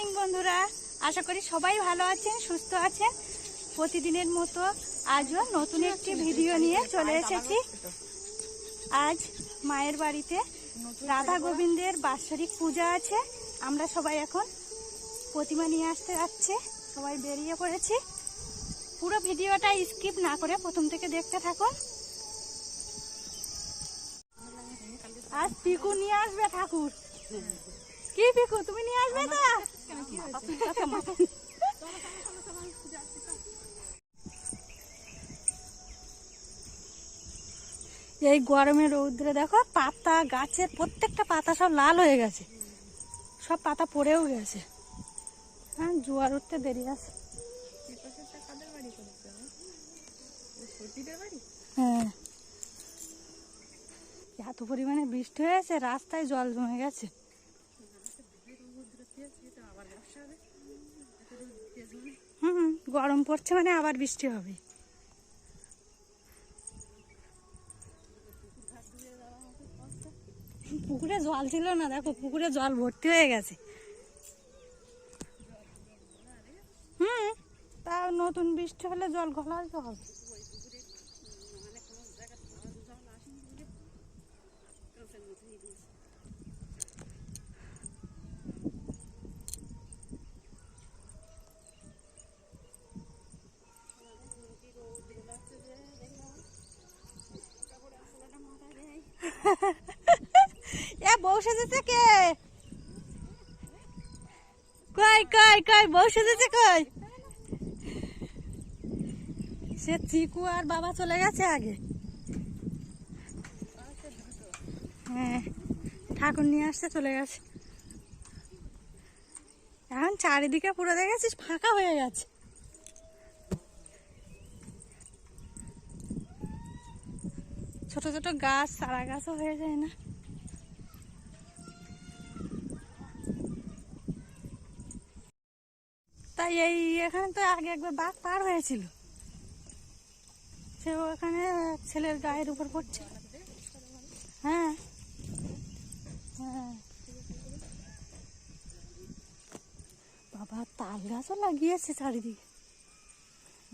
Morning বন্ধুরা। আশা করি সবাই ভালো আছেন, সুস্থ আছেন। প্রতিদিনের মতো আজও নতুন একটি ভিডিও নিয়ে চলে এসেছি। আজ মায়ের বাড়িতে রাধা গোবিন্দের বাৎসরিক পূজা আছে। আমরা সবাই এখন প্রতিমা নিয়ে আসতে যাচ্ছে। সবাই বেরিয়ে পড়েছি। পুরো ভিডিওটা স্কিপ না করে প্রথম থেকে দেখতে থাকুন। আজ পিকু নিয়ে আসবে ঠাকুর। কি পিকু, তুমি নিয়ে আসবে তো? এই গরমের রৌদ্রে দেখো, পাতা, গাছের প্রত্যেকটা পাতা সব লাল হয়ে গেছে। সব পাতা পড়েও গেছে। হ্যাঁ জোয়ার উঠতে দেরি আছে। হ্যাঁ। এত পরিমাণে বৃষ্টি হয়েছে, রাস্তায় জল জমে গেছে। হুম, গরম পড়ছে মানে আবার বৃষ্টি হবে। পুকুরে জল ছিল না, দেখো পুকুরে জল ভর্তি হয়ে গেছে। হুম তা নতুন বৃষ্টি হলে জল ঘোলাতে হবে। এ, বউ সেজেছে কে? কই কই কই, বউ সেজেছে কই? সে চিকু আর বাবা চলে গেছে আগে। হ্যাঁ ঠাকুর নিয়ে আসতে চলে গেছে। এখন চারিদিকে পুরো দেখেছিস, ফাঁকা হয়ে গেছে। ছোট ছোট গাছ, চারা গাছও হয়ে যায় না। তাই এই এখানে তো আগে একবার বাঘ পার হয়েছিল। সে ওখানে ছেলের গায়ের উপর পড়ছে। হ্যাঁ। হ্যাঁ। বাবা, তাল গাছও লাগিয়েছে চারিদিকে।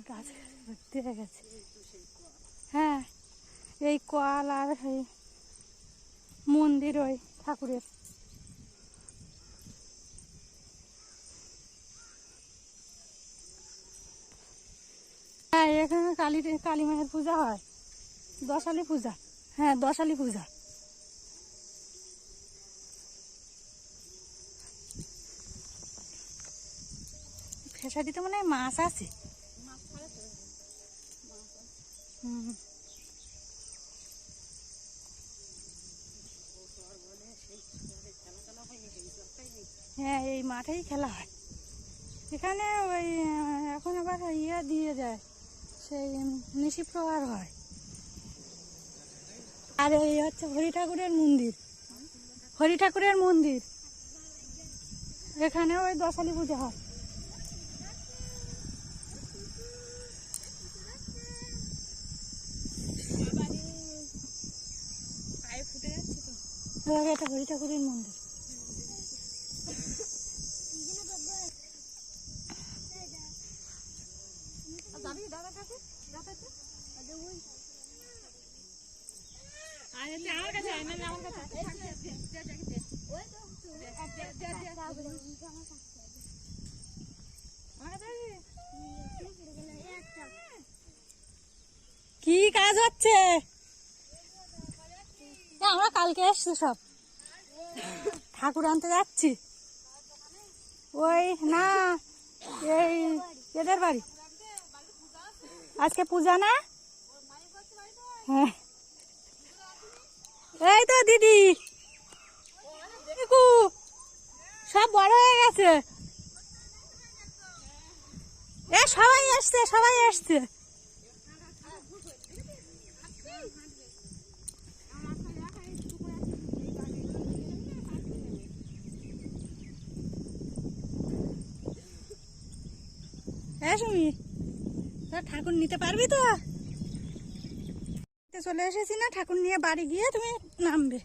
গাছ ভর্তি হয়ে গেছে। হ্যাঁ। এই কল আর এই মন্দির ওই ঠাকুরের। হ্যাঁ এখানে কালী কালী মায়ের পূজা হয়। দশালি পূজা। হ্যাঁ দশালি পূজা। ফেসারিতে মনে মাছ আছে। হুম। হ্যাঁ এই মাঠেই খেলা হয়। এখানে ওই এখন আবার ইয়ে দিয়ে যায় সেই নিশি প্রহার হয়। আর এই হচ্ছে হরি ঠাকুরের মন্দির। হরি ঠাকুরের মন্দির। এখানে ওই দশালি পুজো হয়। এটা হরি ঠাকুরের মন্দির। কি কাজ হচ্ছে? আমরা কালকে এসছি সব। ঠাকুর আনতে যাচ্ছি। ওই না এই এদের বাড়ি। আজকে পূজা না? হ্যাঁ। এই তো দিদি। সব বড় হয়ে গেছে। সবাই আসছে সবাই আসছে হ্যাঁ সুমি। তা ঠাকুর নিতে পারবি তো? চলে এসেছি না, ঠাকুর নিয়ে বাড়ি গিয়ে তুমি নামবে।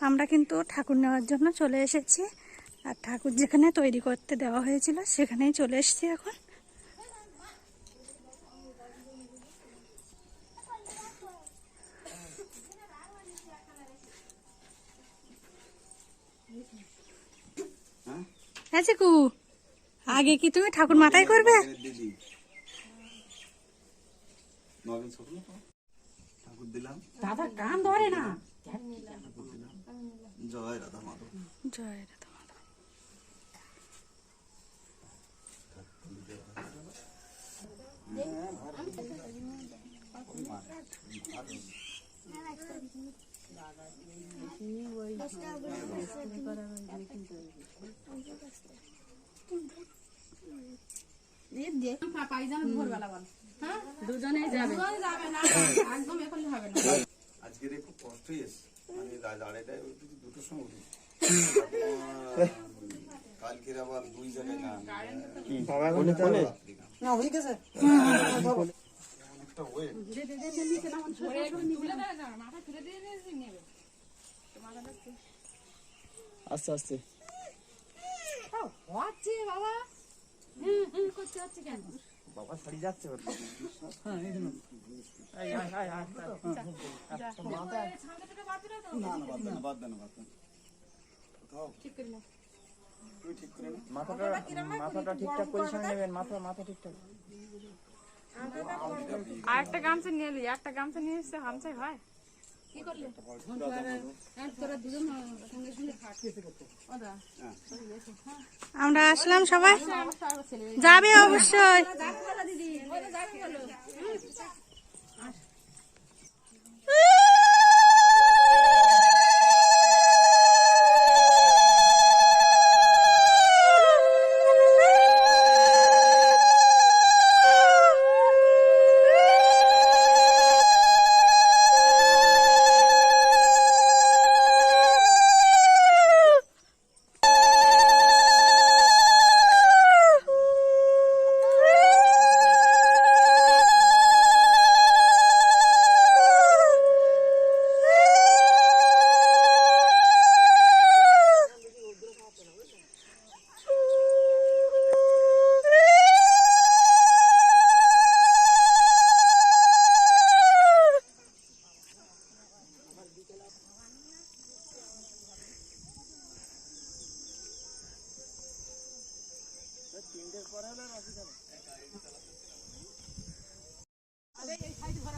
আমরা কিন্তু ঠাকুর নেওয়ার জন্য চলে এসেছি। আর ঠাকুর যেখানে তৈরি করতে দেওয়া হয়েছিল, সেখানেই চলে এসেছি এখন। আছে কু আগে কি তুমি ঠাকুর মাথায় করবে দাদা কান ধরে না জয় রাধা মাধব জয় রাধা মাধব। দুজনে যাবে আজকের এই খুব কষ্টই এসে আমি রাত আড়াইটায় উঠেছি দুটোর সময় উঠেছি কালকের আবার দুই জায়গায় গান। রাত্রি গান। অনেকটা ওয়েট আস্তে আস্তে। হচ্ছে বাবা। হুম হুম করতে হচ্ছে কেন? বাবা ছাড়ি যাচ্ছে ওর না না বাদ দেন বাদ দেন বাদ দেন না। কোথাও? তুই ঠিক করে না। মাথাটা মাথাটা ঠিকঠাক পজিশনে নেবেন মাথা মাথা ঠিকঠাক। আর একটা গামছা নিয়ে এলি একটা গামছা নিয়ে এসে হামছাই হয়? আমরা আসলাম সবাই? যাবে অবশ্যই।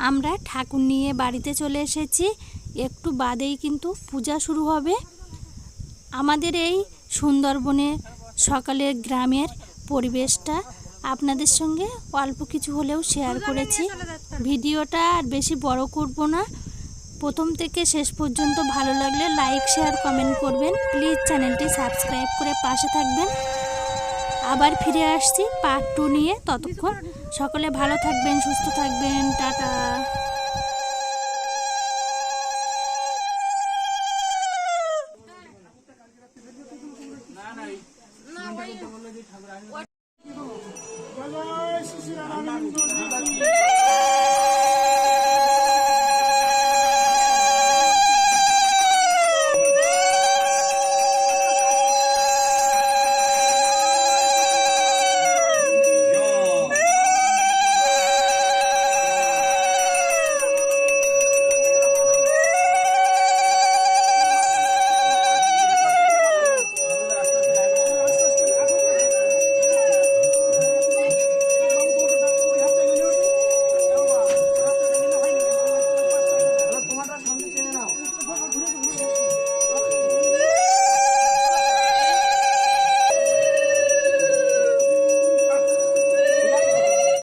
আমরা ঠাকুর নিয়ে বাড়িতে চলে এসেছি। একটু বাদেই কিন্তু পূজা শুরু হবে। আমাদের এই সুন্দরবনে সকালের গ্রামের পরিবেশটা আপনাদের সঙ্গে অল্প কিছু হলেও শেয়ার করেছি। ভিডিওটা আর বেশি বড় করব না। প্রথম থেকে শেষ পর্যন্ত ভালো লাগলে লাইক শেয়ার কমেন্ট করবেন। প্লিজ চ্যানেলটি সাবস্ক্রাইব করে পাশে থাকবেন। আবার ফিরে আসছি পার্ট টু নিয়ে। ততক্ষণ সকলে ভালো থাকবেন সুস্থ থাকবেন টাটা।